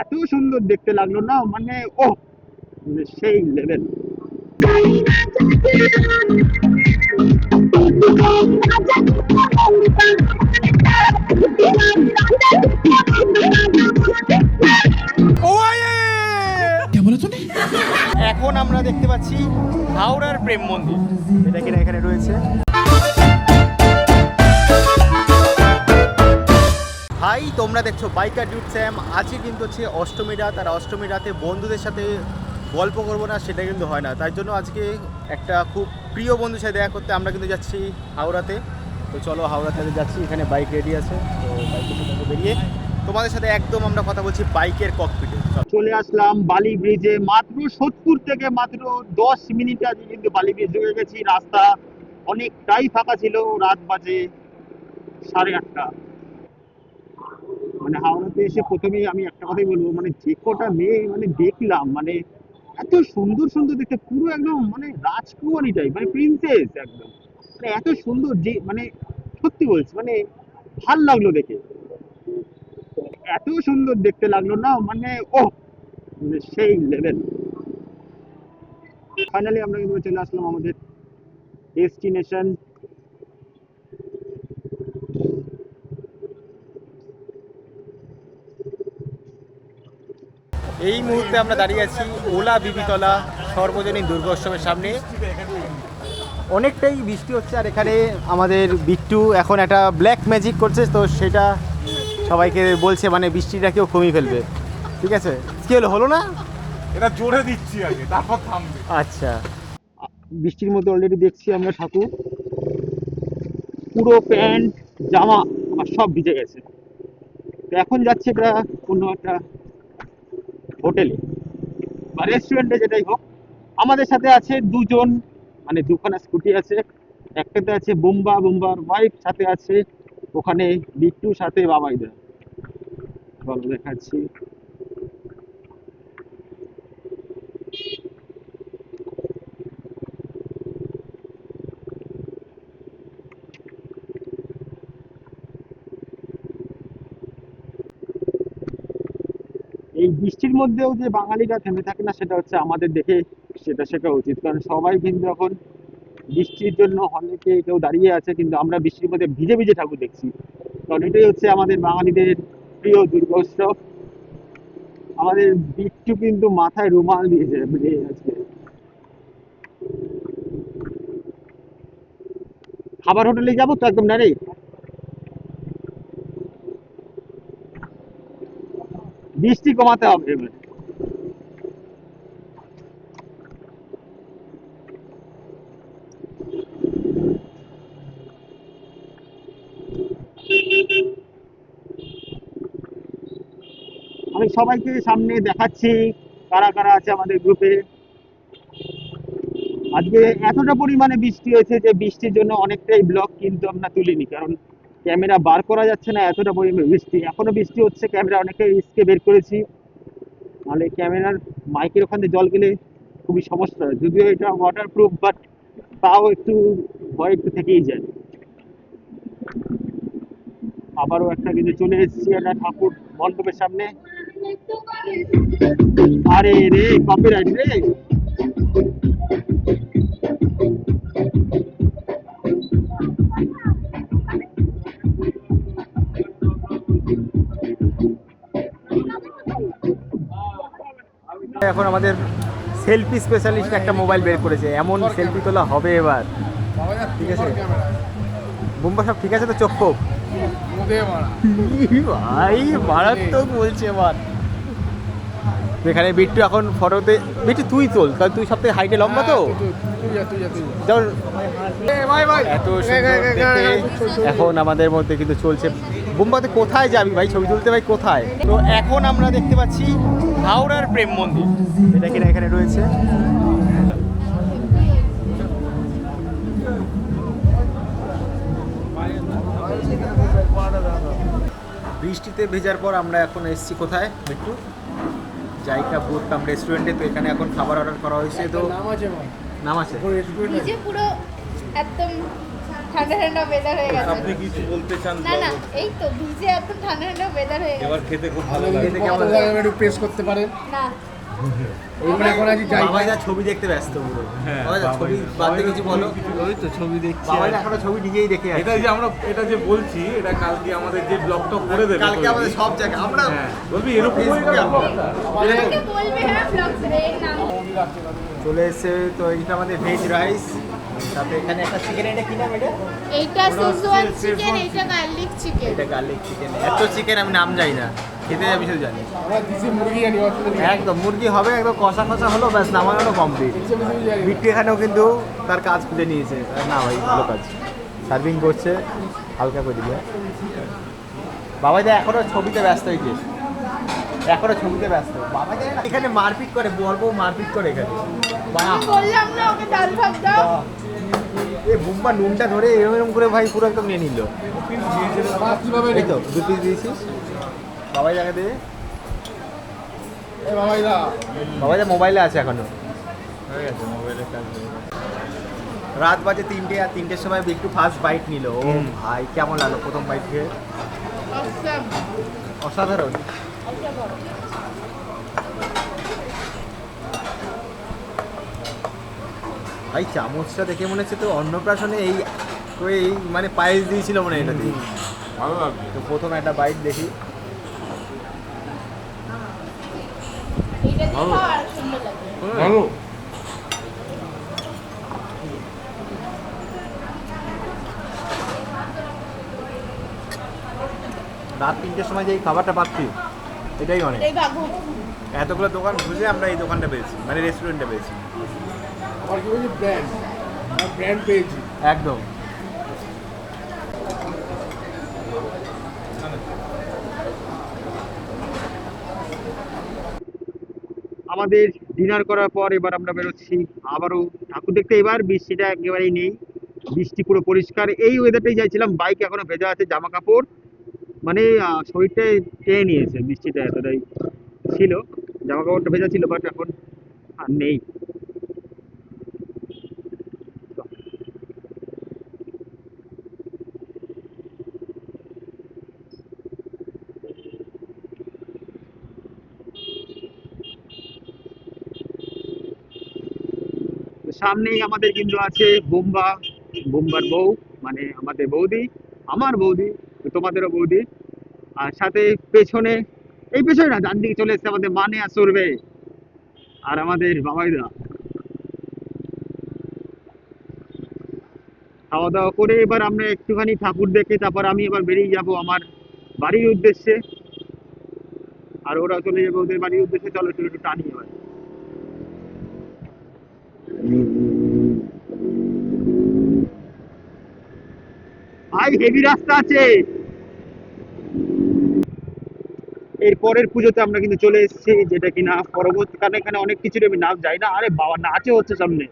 এত সুন্দর দেখতে লাগল না মানে ও মানে সেই লেভেল এখন আমরা দেখতে পাচ্ছি হাওড়ার প্রেম মন্দির। এটা কিনা এখানে রয়েছে। ভাই তোমরা দেখছ বাইকার ডিউট স্যাম আজকে কিন্তু হচ্ছে অষ্টমী রাত, আর অষ্টমী রাতে বন্ধুদের সাথে গল্প করব না, সেটা কিন্তু হয় না। তাই জন্য আজকে একটা খুব প্রিয় বন্ধুর সাথে দেখা করতে আমরা কিন্তু যাচ্ছি হাওড়াতে। তো চলো হাওড়াতে যাচ্ছি, এখানে বাইক রেডি আছে। তো বাইকের সাথে বেরিয়ে তোমাদের সাথে একদম আমরা কথা বলছি বাইকের ককপিটে চলে। আসলাম বালি ব্রিজে মাত্র সত্তর থেকে মাত্র দশ মিনিট আগে কিন্তু বালি ব্রিজ ঢুকে গেছি। রাস্তা অনেকটাই ফাঁকা ছিল, রাত বাজে সাড়ে আটটা। মানে হাওড়াতে এসে প্রথমেই আমি একটা কথাই বলব মানে যে কটা মেয়ে মানে দেখলাম মানে এত সুন্দর সুন্দর দেখতে, পুরো একদম মানে রাজকুমারী টাইপ মানে প্রিন্সেস একদম। মানে এত সুন্দর যে মানে সত্যি বলছি মানে ভালো লাগল দেখে। এত সুন্দর দেখতে লাগল না মানে ও মানে সেই লেভেল ফাইনালি আমরা কিন্তু চলে আসলাম আমাদের ডেস্টিনেশন এই মুহূর্তে আমরা দাঁড়িয়ে আছি ওলা বিবিতলা সর্বজনীন দুর্গোৎসবের সামনে। অনেকটাই বৃষ্টি হচ্ছে আর এখানে আমাদের বিট্টু এখন একটা ব্ল্যাক ম্যাজিক করছে তো সেটা সবাইকে বলছে মানে বৃষ্টিটা কেউ কমিয়ে ফেলবে। ঠিক আছে? কি হলো হলো না? এটা জোরে দিচ্ছি আগে তারপর থামবে। আচ্ছা। বৃষ্টির মধ্যে অলরেডি দেখছি আমরা ঠাকুর পুরো প্যান্ট জামা আমার সব ভিজে গেছে। তো এখন যাচ্ছে এটা কোনো একটা হোটেলে। বা রেস্টুরেন্টে যেটাই হোক, আমাদের সাথে আছে দুজন মানে দুখানা স্কুটি আছে, একটাতে আছে বোম্বা, বোম্বার ওয়াইফ সাথে আছে ওখানে বিট্টু, সাথে বাবাইদা বলো, দেখাচ্ছি। বৃষ্টির মধ্যেও যে বাঙালিরা থেমে থাকে না, সেটা হচ্ছে আমাদের দেখে সেটা শেখা উচিত। কারণ সবাই কিন্তু এখন বৃষ্টির জন্য অনেকে কেউ দাঁড়িয়ে আছে, কিন্তু আমরা বৃষ্টির মধ্যে ভিজে ভিজে ঠাকুর দেখছি। কারণ এটাই হচ্ছে আমাদের বাঙালিদের প্রিয় দুর্গোৎসব। আমাদের বিট্টু কিন্তু মাথায় রুমাল দিয়েছে দিয়ে আছে। খাবার হোটেলে যাব তো একদম ডাইরেক্ট বৃষ্টি কমাতে হবে। আমি সবাইকে সামনে দেখাচ্ছি, কারা কারা আছে আমাদের গ্রুপে আজকে এতটা পরিমাণে বৃষ্টি হয়েছে যে বৃষ্টির জন্য অনেকটাই ব্লক কিন্তু আমরা তুলিনি, কারণ ক্যামেরা বার করা যাচ্ছে না, এতটা পরিমাণে বৃষ্টি। এখনও বৃষ্টি হচ্ছে, ক্যামেরা অনেকটাই রিস্কে বের করেছি। নাহলে ক্যামেরার মাইকের ওখান জল গেলে খুবই সমস্যা হয়। যদিও এটা ওয়াটার প্রুফ বাট তাও একটু ভয় একটু থেকেই যায়। আবারও একটা কিন্তু চলে এসেছি একটা ঠাকুর মণ্ডপের সামনে। আরে রে কপিরাইট রে! এখন আমাদের সেলফি স্পেশালিস্ট একটা মোবাইল বের করেছে। এমন সেলফি তোলা হবে এবার। ঠিক আছে? বুম্বা সব ঠিক আছে তো চোখ ফোক ভাই মারাত্মক বলছে এবার। এখানে বিট্টু এখন ফটোতে বিট্টু তুই তোল। কারণ তুই সব থেকে হাইটে লম্বা তো? যেমন এত এখন আমাদের মধ্যে কিন্তু চলছে বুম্বাতে কোথায় যাবি ভাই? ছবি তুলতে ভাই কোথায়? তো এখন আমরা দেখতে পাচ্ছি হাওড়ার প্রেম মন্দির। এটা কিনা এখানে রয়েছে? বৃষ্টিতে ভেজার পর আমরা এখন এসেছি কোথায়? একটু জায়গা বুটকাম রেস্টুরেন্টে তো এখানে এখন খাবার অর্ডার করা হয়েছে। তো নাম আছে নিচে পুরো একদম ঠান্ডা ঠান্ডা ওয়েদার হয়ে গেছে। আপনি কিছু বলতে চান না না এই তো ভিজে একদম ঠান্ডা ঠান্ডা ওয়েদার হয়ে গেছে। এবার খেতে খুব ভালো লাগে। খেতে কেমন লাগে? একটু প্রেস করতে পারেন না। ছবি দেখতে ব্যস্ত পুরো। হ্যাঁ, ছবি কিছু বলো। ওই তো ছবি দেখছি এখনও ছবি নিজেই দেখে এটা যে আমরা এটা যে বলছি এটা কালকে আমাদের যে ব্লগটা করে দেবে কালকে আমাদের সব জায়গায় আমরা হ্যাঁ বলবি এরকম হয়ে হ্যাঁ চলে এসেছে তো এটা আমাদের ভেজ রাইস তাতে এখানে একটা চিকেন এটা কি নাম এটা? এইটা সিজুয়ান চিকেন এইটা গার্লিক চিকেন এটা গার্লিক চিকেন এত চিকেন আমি নাম জানি না। খেতে যাবি শুধু জানি। মুরগি জানি একদম মুরগি হবে একদম কষা কষা হলো ব্যাস নামানো কমপ্লিট বেশি বেশি বিট্টু এখানেও কিন্তু তার কাজ খুঁজে নিয়েছে। না ভাই ভালো কাজ। সার্ভিং করছে হালকা করে দিবে বাবাই দা এখনও ছবিতে ব্যস্ত হয়েছে এখনও ছবিতে ব্যস্ত। বাবাই দা এখানে মারপিট করে বলব মারপিট করে এখানে। বললাম না ওকে ডাল ভাত দাও। এ বুম্বা নুনটা ধরে এরকম করে ভাই পুরো একদম নিয়ে নিল। এই তো দু পিস দিয়েছিস বাবাই জায়গা এই বাবাই দা মোবাইলে আছে এখনও। রাত বাজে তিনটে আর তিনটের সময় একটু ফার্স্ট বাইট নিল। ও ভাই কেমন লাগল প্রথম বাইট খেয়ে? অসাধারণ। ভাই চামচটা দেখে মনে হচ্ছে তো অন্নপ্রাশনে এই ওই এই মানে পায়েস দিয়েছিল মনে হয় এটা দিয়ে। ভালো লাগবে তো প্রথম একটা বাইট দেখি। ভালো। রাত তিনটের সময় যে এই খাবারটা পাচ্ছি এটাই অনেক। এতগুলো দোকান খুঁজে আমরা এই দোকানটা পেয়েছি মানে রেস্টুরেন্টটা পেয়েছি। ব্র্যান্ড আমার ব্র্যান্ড পেয়েছি। একদম। আমাদের ডিনার করার পর এবার আমরা বেরোচ্ছি। আবারও ঠাকুর দেখতে এবার বৃষ্টিটা একেবারেই নেই। বৃষ্টি পুরো পরিষ্কার। এই ওয়েদারটাই যাইছিলাম বাইক এখনও ভেজা আছে জামা কাপড় মানে আহ, শরীরটাই টেনে নিয়েছে। বৃষ্টিটা এতটাই ছিল। জামা কাপড়টা ভেজা ছিল বাট এখন আর নেই তো সামনেই আমাদের কিন্তু আছে বোম্বা, বোম্বার বউ মানে আমাদের বৌদি, আমার বৌদি, তোমাদেরও বৌদি। আর সাথে পেছনে, এই পেছনে না, ডান দিকে চলে এসছে আমাদের মানে আর সরবে আর আমাদের বাবাইদা। খাওয়া দাওয়া করে এবার আমরা একটুখানি ঠাকুর দেখে তারপর আমি এবার বেরিয়ে যাব আমার বাড়ির উদ্দেশ্যে। আর ওরা চলে যাবে ওদের বাড়ির উদ্দেশ্যে, চলো একটু একটু টানি এবার। ভাই হেভি রাস্তা আছে। এর পরের পুজোতে আমরা কিন্তু চলে এসেছি, যেটা কিনা পরবর্তীকালে এখানে অনেক কিছু আমি নাম যাই না। আরে বাবা নাচে হচ্ছে সামনে।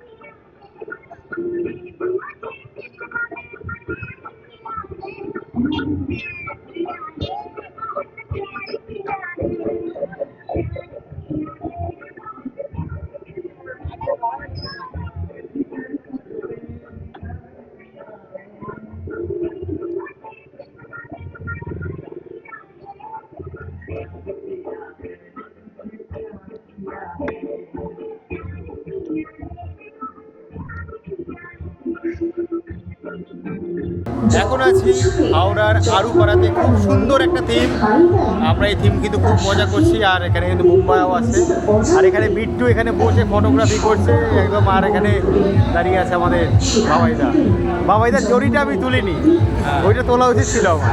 আছি। হাওড়ার আরুপাড়াতে খুব সুন্দর একটা থিম আমরা এই থিম কিন্তু খুব মজা করছি, আর এখানে কিন্তু মুম্বাইও আছে। আর এখানে বিট্টু এখানে বসে ফটোগ্রাফি করছে। একদম, আর এখানে দাঁড়িয়ে আছে আমাদের বাবাইদা। বাবাইদার জড়িটা আমি তুলিনি, ওইটা তোলা উচিত ছিল আমার।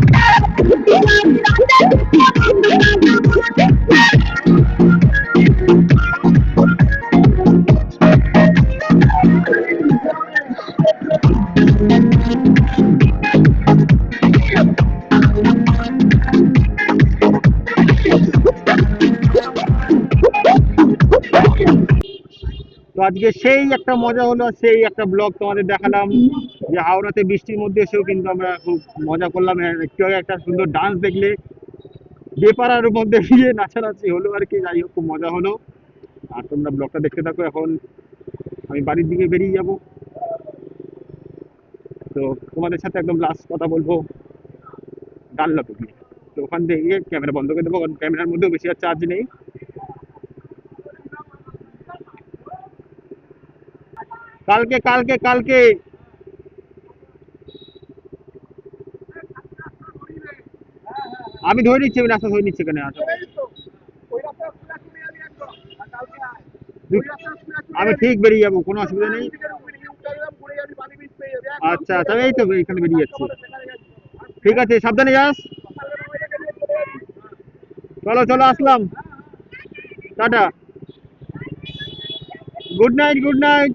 আজকে সেই একটা মজা হলো, সেই একটা ব্লগ তোমাদের দেখালাম। যে হাওড়াতে বৃষ্টির মধ্যে এসেও কিন্তু আমরা খুব মজা করলাম। আর একটু আগে একটা সুন্দর ডান্স দেখলে। বেপাড়ার মধ্যে গিয়ে নাচানাচি হলো আর কি, যাই হোক, খুব মজা হলো। আর তোমরা ব্লগটা দেখতে থাকো এখন। আমি বাড়ির দিকে বেরিয়ে যাব। তো তোমাদের সাথে একদম লাস্ট কথা বলব। গিয়ে তো ওখান থেকে ক্যামেরা বন্ধ করে দেবো, কারণ ক্যামেরার মধ্যেও বেশি আর চার্জ নেই। কালকে কালকে কালকে। আমি ধরে নিচ্ছি, আমি রাস্তা ধরে নিচ্ছি এখানে আমি ঠিক বেরিয়ে যাব, কোনো অসুবিধা নেই। আচ্ছা আচ্ছা এই তো এখানে বেরিয়ে যাচ্ছি। ঠিক আছে, সাবধানে যাস। চলো চলো, আসলাম। Tata. Good night good night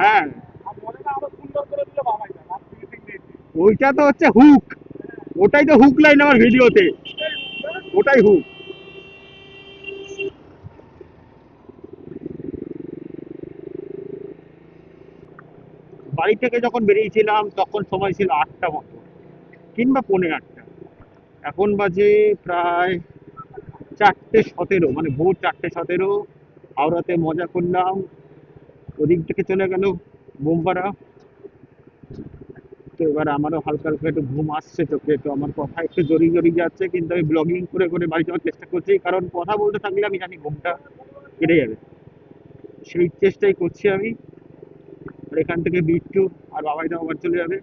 হ্যাঁ ওইটা তো হচ্ছে হুক ওটাই তো হুক লাইন আমার ভিডিওতে। ওটাই হুক বাড়ি থেকে যখন বেরিয়েছিলাম, তখন সময় ছিল আটটা মতো কিংবা পৌনে আটটা। এখন বাজে প্রায় চারটে সতেরো মানে ভোর চারটে সতেরো। হাওড়াতে মজা করলাম। ওদিক থেকে চলে গেল বোমপাড়া তো এবার আমারও হালকা হালকা একটু ঘুম আসছে চোখে, তো আমার কথা একটু জড়িয়ে জড়িয়ে যাচ্ছে, কিন্তু আমি ব্লগিং করে করে বাড়ি যাওয়ার চেষ্টা করছি, কারণ কথা বলতে থাকলে আমি জানি ঘুমটা কেটে যাবে। সেই চেষ্টাই করছি আমি। আর এখান থেকে বিট্টু আর বাবাই দাও আবার চলে যাবে।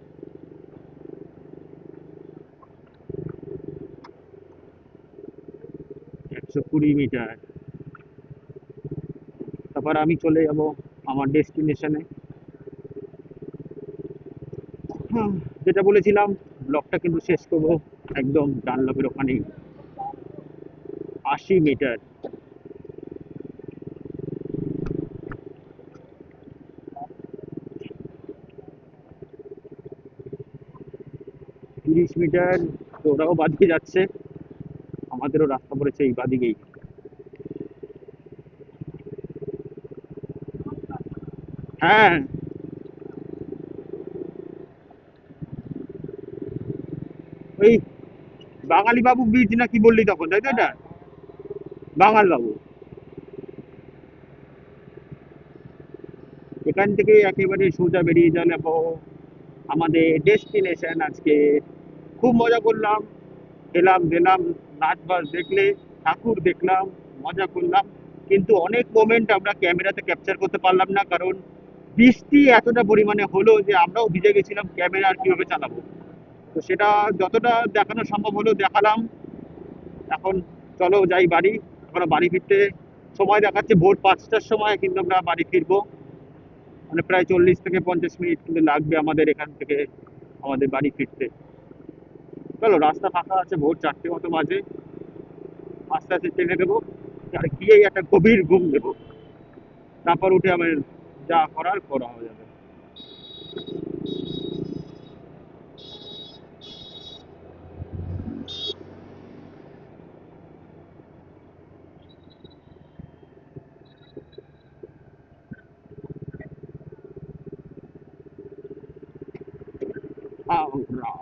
একশো কুড়ি মিটার। তারপর আমি চলে যাব আমার ডেস্টিনেশনে। যেটা বলেছিলাম ব্লকটা কিন্তু শেষ করব একদম ডানলপের ওখানেই আশি মিটার তিরিশ মিটার ওরাও বাদিকে যাচ্ছে। আমাদেরও রাস্তা পড়েছে এই বাদিকেই। হ্যাঁ ওই বাঙালি বাবু বীজ না কি বললি তখন, তাই তো এটা? বাঙাল বাবু এখান থেকে একেবারে সোজা বেরিয়ে যাবে আমাদের ডেস্টিনেশন আজকে। খুব মজা করলাম খেলাম দিলাম নাচ বাস দেখলে, ঠাকুর দেখলাম, মজা করলাম। কিন্তু অনেক মোমেন্ট আমরা ক্যামেরাতে ক্যাপচার করতে পারলাম না, কারণ বৃষ্টি এতটা পরিমাণে হলো যে আমরাও ভিজে গেছিলাম, ক্যামেরা আর কীভাবে চালাবো? তো সেটা যতটা দেখানো সম্ভব হলো দেখালাম। এখন চলো যাই বাড়ি। এখনও বাড়ি ফিরতে সময় দেখাচ্ছে, ভোর পাঁচটার সময় কিন্তু আমরা বাড়ি ফিরবো। মানে প্রায় চল্লিশ থেকে পঞ্চাশ মিনিট কিন্তু লাগবে আমাদের এখান থেকে আমাদের বাড়ি ফিরতে। চলো, রাস্তা ফাঁকা আছে ভোর চারটে মতো বাজে। আস্তে আস্তে ট্রেনে দেবো আর গিয়েই একটা গভীর ঘুম দেবো তারপর উঠে আমার যা করার করা হয়ে যাবে হাওড়া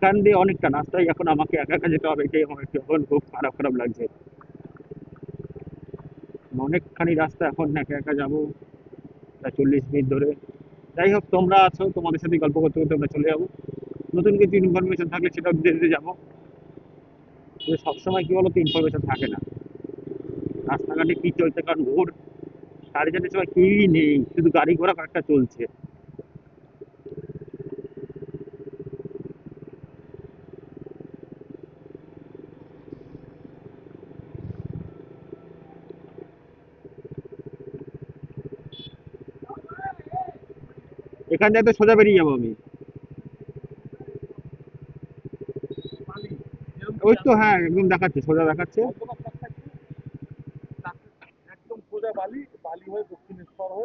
এখান দিয়ে অনেকটা রাস্তায় এখন আমাকে একা একা যেতে হবে, এটাই আমার এখন খুব খারাপ খারাপ লাগছে। অনেকখানি রাস্তা এখন একা একা যাব চল্লিশ মিনিট ধরে। যাই হোক, তোমরা আছো, তোমাদের সাথে গল্প করতে করতে আমরা চলে যাব। নতুন কিছু ইনফরমেশন থাকলে সেটাও দিতে দিতে যাব সবসময় কি বলতো ইনফরমেশন থাকে না। রাস্তাঘাটে কি চলছে, কারণ ভোর সাড়ে চারটের সময় কেউই নেই, শুধু গাড়ি ঘোড়া কয়েকটা চলছে। এখান থেকে সোজা বেরিয়ে যাব আমি। ওই তো হ্যাঁ একদম দেখাচ্ছে সোজা দেখাচ্ছে।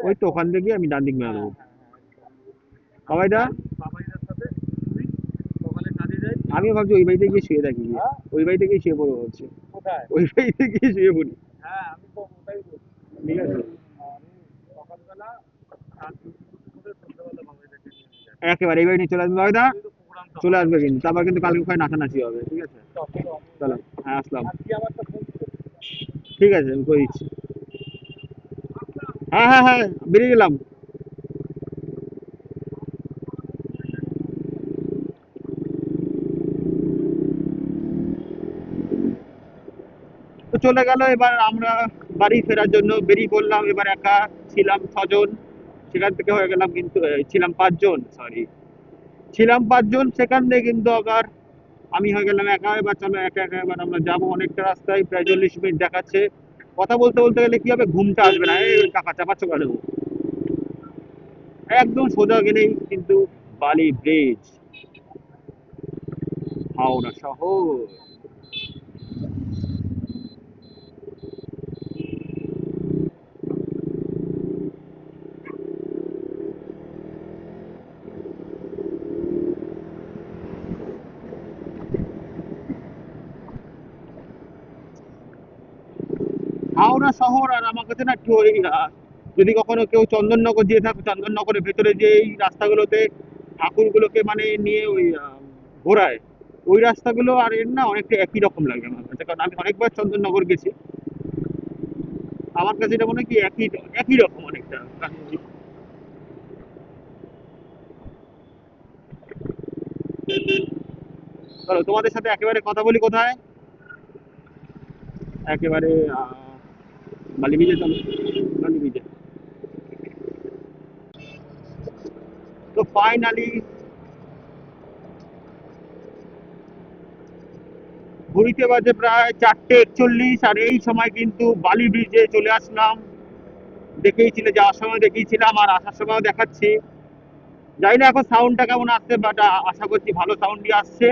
ওই তো ওখান থেকে আমি ডান দিক মেরে দেবো যাই আমি ভাবছি ওই বাড়িতে গিয়ে শুয়ে থাকি? ওই বাড়িতে গিয়ে শুয়ে পড়ব হচ্ছে ওই বাড়িতে গিয়ে শুয়ে পড়ি। হ্যাঁ আমি তো ওটাই বলছি। ঠিক আছে আমি সকালবেলা আর ডিউটি করে সন্ধ্যাবেলা বাবাইদাকে নিয়ে যাই একেবারে এই বাড়ি নিয়ে চলে আসবে প্রোগ্রাম চলে আসবে কিন্তু। তারপর কিন্তু কালকে ওখানে নাচানাচি হবে, ঠিক আছে? চলো হ্যাঁ আসলাম। ঠিক আছে, আমি করে দিচ্ছি। হ্যাঁ হ্যাঁ হ্যাঁ বেরিয়ে গেলাম। তো চলে গেল, এবার আমরা বাড়ি ফেরার জন্য বেরিয়ে পড়লাম। এবার একা ছিলাম ছজন। সেখান থেকে হয়ে গেলাম কিন্তু ছিলাম পাঁচজন সরি ছিলাম পাঁচজন, সেখান থেকে কিন্তু আবার আমি হয়ে গেলাম একা এবার চলো একা একা এবার আমরা যাব অনেকটা রাস্তায়, প্রায় চল্লিশ মিনিট দেখাচ্ছে। কথা বলতে বলতে গেলে কি হবে, ঘুমটা আসবে না, এই কাকা চাপাচ্ছ কেন? একদম সোজা গেলেই কিন্তু বালি ব্রিজ। হাওড়া শহর হাওড়া শহর আর আমার কাছে না যদি কখনো কেউ চন্দননগর দিয়ে থাকে, চন্দননগরের ভেতরে যে এই রাস্তাগুলোতে ঠাকুরগুলোকে মানে নিয়ে ওই ঘোরায়, ওই রাস্তাগুলো আর এর না অনেকটা একই রকম লাগে আমার কাছে। কারণ আমি অনেকবার চন্দননগর গেছি। আমার কাছে এটা মনে হয় কি একই একই রকম অনেকটা। তোমাদের সাথে একেবারে কথা বলি কোথায়? একেবারে আহ, বালি বিজে চলো বালি বিজে প্রায় চারটে একচল্লিশ আর এই সময় কিন্তু বালি ব্রিজে চলে আসলাম। দেখেইছিলে যাওয়ার সময় দেখিয়েছিলাম আর আসার সময়ও দেখাচ্ছি। জানি না এখন সাউন্ডটা কেমন আসছে বাট আশা করছি ভালো সাউন্ডই আসছে।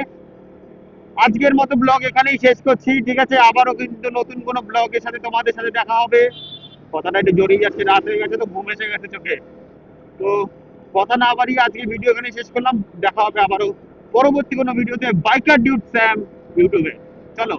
আজকের মতো ব্লগ এখানেই শেষ করছি, ঠিক আছে? আবারও কিন্তু নতুন কোনো ব্লগের সাথে তোমাদের সাথে দেখা হবে। কথাটা একটু জড়িয়ে যাচ্ছে রাত হয়ে গেছে তো ঘুম এসে গেছে চোখে। তো কথা না বাড়িয়ে আজকে ভিডিও এখানে শেষ করলাম, দেখা হবে আবারও পরবর্তী কোনো ভিডিওতে। বাইকার ডিউট স্যাম ইউটিউবে চলো।